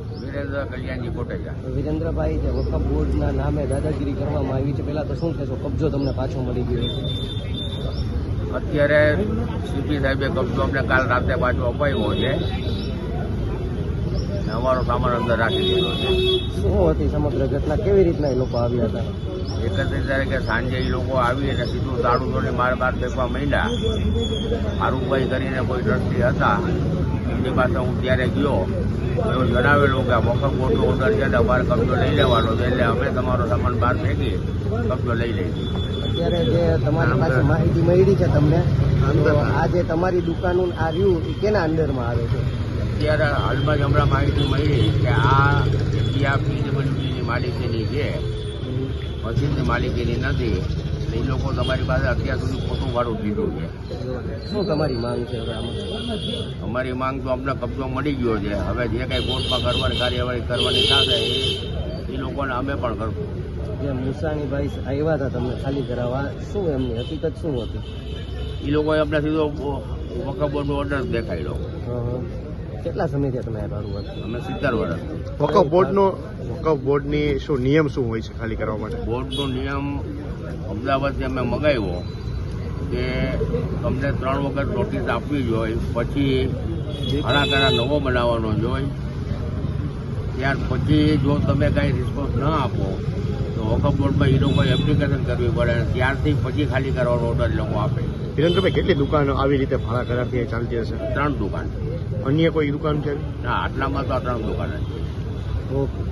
વિરેન્દ્ર કલ્યાણજી કોટેજા. વિરેન્દ્રભાઈ જે વકફ બોર્ડના નામે દાદાગીરી કરવામાં આવી છે પહેલા તો શું કહેશો? કબજો તમને પાછો મળી ગયો અત્યારે સીપી સાહેબે કબજો અમને કાલ રાતે પાછો અપાયો છે. અમારો સામાન અંદર રાખી દીધો છે. શું હતી સમગ્ર ઘટના? કેવી રીતના એ લોકો આવ્યા હતા? એકત્રીસ તારીખે સાંજે એ લોકો આવી અને સીધું તાળું તોડી માર બાર ફેંકવા માંડ્યા. આરુભાઈ કરીને કોઈ ટ્રસ્ટી હતા. એમની પાસે હું ત્યારે ગયો એવું જણાવેલું કે આ વખત કોર્ટનો ઓર્ડર છે તો અમારે કબજો લઈ લેવાનો છે એટલે અમે તમારો સામાન બહાર ફેંકી કબજો લઈ લઈએ. અત્યારે જે તમારી પાસે માહિતી મળી છે તમને તો આ જે તમારી દુકાનનું આ રહ્યું એ કેના અંદરમાં આવે છે? અત્યારે હાલમાં જ હમણાં માહિતી મળી કે આ જગ્યા પીડબ્લ્યુડીની માલિકીની છે મશીનની માલિકીની નથી. એ લોકો તમારી પાસે અત્યાર સુધી ખોટું ભાડું લીધું છે. શું તમારી માંગ છે અમારી માંગ તો અમને કબજો મળી ગયો છે. હવે જે કાંઈ કોર્ટમાં કરવાની કાર્યવાહી કરવાની થશે એ એ લોકોને અમે પણ કરશું જે મુસાણીભાઈ આવ્યા હતા તમને ખાલી કરાવવા શું એમની હકીકત શું હતી? એ લોકોએ અમને સીધો વકફ બોર્ડનો ઓર્ડર દેખાડ્યો. કેટલા સમયથી તમે અમે સિત્તેર વર્ષ વકફ બોર્ડનો વકફ બોર્ડની શું નિયમ શું હોય છે ખાલી કરવા માટે? બોર્ડનો નિયમ અમદાવાદથી અમે મગાવ્યો કે તમને ત્રણ વખત નોટિસ આપવી જોઈએ પછી ઘણા નવો બનાવવાનો જોઈએ. ત્યાર પછી જો તમે કાંઈ રિસ્પોન્સ ન આપો તો વકફ બોર્ડમાં એ લોકોએ એપ્લિકેશન કરવી પડે અને ત્યારથી પછી ખાલી કરવાનો ઓર્ડર લોકો આપે. વિરેન્દ્રભાઈ કેટલી દુકાનો આવી રીતે ભાડા કરારથી ચાલતી હશે? ત્રણ દુકાન. અન્ય કોઈ દુકાન છે? ના આટલામાં તો આ ત્રણ દુકાન છે. ઓકે.